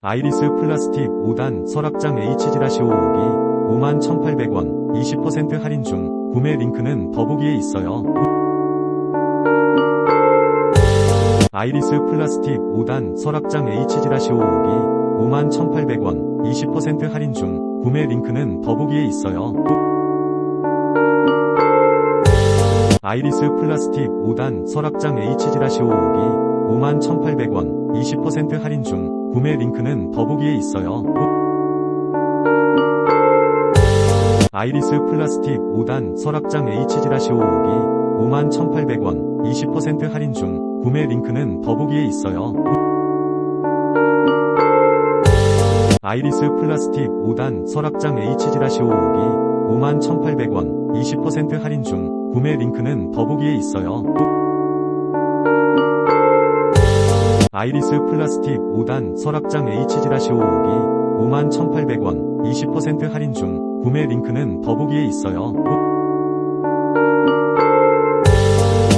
아이리스 플라스틱 5단 서랍장 H-552 51,800원 20% 할인 중 구매 링크는 더보기에 있어요. 아이리스 플라스틱 5단 서랍장 H-552 51,800원 20% 할인 중 구매 링크는 더보기에 있어요. 아이리스 플라스틱 5단 서랍장 H-552 51,800원 20% 할인 중 구매 링크는 더보기에 있어요. 아이리스 플라스틱 5단 서랍장 H-552 51,800원 20% 할인 중 구매 링크는 더보기에 있어요. 아이리스 플라스틱 5단 서랍장 H-552 51,800원 20% 할인 중 구매 링크는 더보기에 있어요. 아이리스 플라스틱 5단 서랍장 H-552 51,800원 20% 할인 중 구매 링크는 더보기에 있어요.